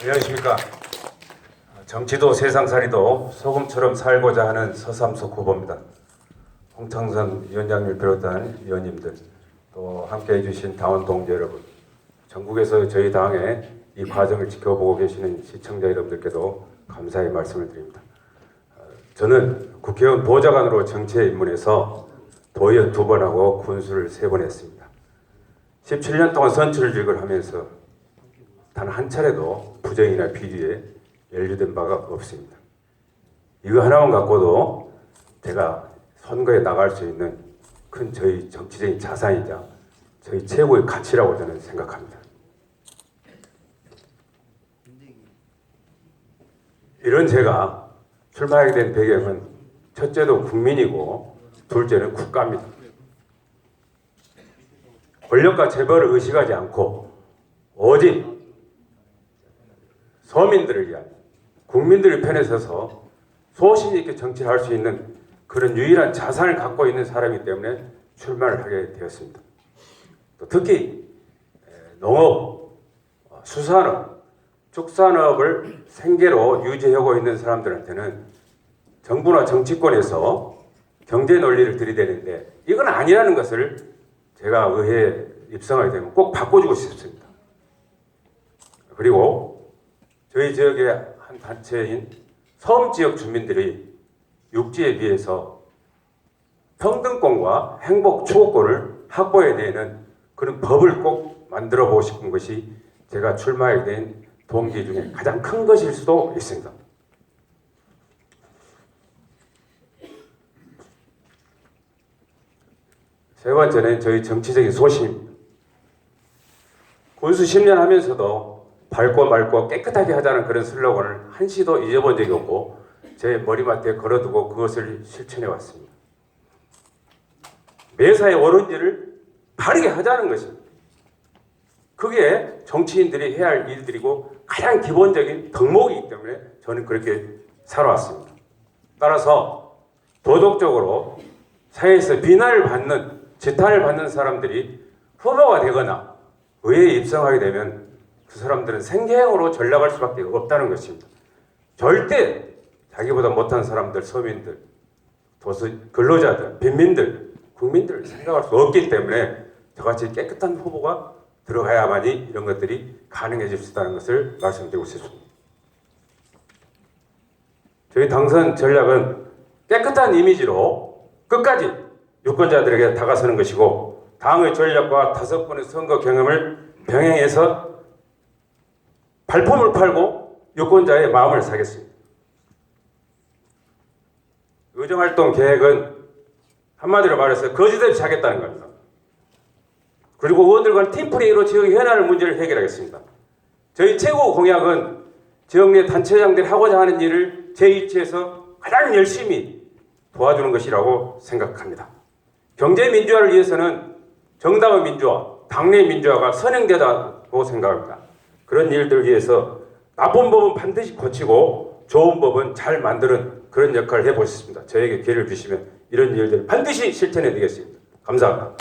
안녕하십니까. 정치도 세상살이도 소금처럼 살고자 하는 서삼석 후보입니다. 홍창선 위원장님을 비롯한 위원님들 또 함께해 주신 당원 동지 여러분 전국에서 저희 당의 이 과정을 지켜보고 계시는 시청자 여러분들께도 감사의 말씀을 드립니다. 어, 저는 국회의원 보좌관으로 정치에 입문해서 도의원 두 번 하고 군수를 세 번 했습니다. 17년 동안 선출직을 하면서 단 한 차례도 부정이나 비리에 연루된 바가 없습니다. 이거 하나만 갖고도 제가 선거에 나갈 수 있는 큰 저희 정치적인 자산이자 저희 최고의 가치라고 저는 생각합니다. 이런 제가 출마하게 된 배경은 첫째도 국민이고 둘째는 국가입니다. 권력과 재벌을 의식하지 않고 오직 서민들을 위한 국민들의 편에 서서 소신 있게 정치를 할수 있는 그런 유일한 자산을 갖고 있는 사람이기 때문에 출마를 하게 되었습니다. 또 특히 에, 농업, 어, 수산업, 축산업을 생계로 유지하고 있는 사람들한테는 정부나 정치권에서 경제 논리를 들이대는데 이건 아니라는 것을 제가 의회에 입성하게 되면 꼭 바꿔주고 싶습니다. 그리고 저희 지역의 한 단체인 섬 지역 주민들이 육지에 비해서 평등권과 행복 추구권을 확보해야 되는 그런 법을 꼭 만들어 보고 싶은 것이 제가 출마하게 된 동기 중에 가장 큰 것일 수도 있습니다. 세 번째는 저희 정치적인 소신입니다. 군수 10년 하면서도 밝고 맑고 깨끗하게 하자는 그런 슬로건을 한시도 잊어본 적이 없고 제 머리맡에 걸어두고 그것을 실천해 왔습니다. 매사에 옳은 일을 바르게 하자는 것입니다. 그게 정치인들이 해야 할 일들이고 가장 기본적인 덕목이기 때문에 저는 그렇게 살아왔습니다. 따라서 도덕적으로 사회에서 비난을 받는 지탄을 받는 사람들이 후보가 되거나 의회에 입성하게 되면 그 사람들은 생계형으로 전락할 수밖에 없다는 것입니다. 절대 자기보다 못한 사람들, 서민들, 도시 근로자들, 빈민들, 국민들을 생각할 수 없기 때문에 저같이 깨끗한 후보가 들어가야만이 이런 것들이 가능해질 수 있다는 것을 말씀드리고 싶습니다. 저희 당선 전략은 깨끗한 이미지로 끝까지 유권자들에게 다가서는 것이고 당의 전략과 다섯 번의 선거 경험을 병행해서 발품을 팔고 유권자의 마음을 사겠습니다. 의정활동 계획은 한마디로 말해서 거짓 없이 하겠다는 겁니다. 그리고 의원들과는 팀플레이로 지역 현안을 문제를 해결하겠습니다. 저희 최고 공약은 지역 내 단체장들이 하고자 하는 일을 제 위치에서 가장 열심히 도와주는 것이라고 생각합니다. 경제 민주화를 위해서는 정당의 민주화, 당내 민주화가 선행되다고 생각합니다. 그런 일들을 위해서 나쁜 법은 반드시 고치고 좋은 법은 잘 만드는 그런 역할을 해보셨습니다. 저에게 기회를 주시면 이런 일들 반드시 실천해 드리겠습니다. 감사합니다.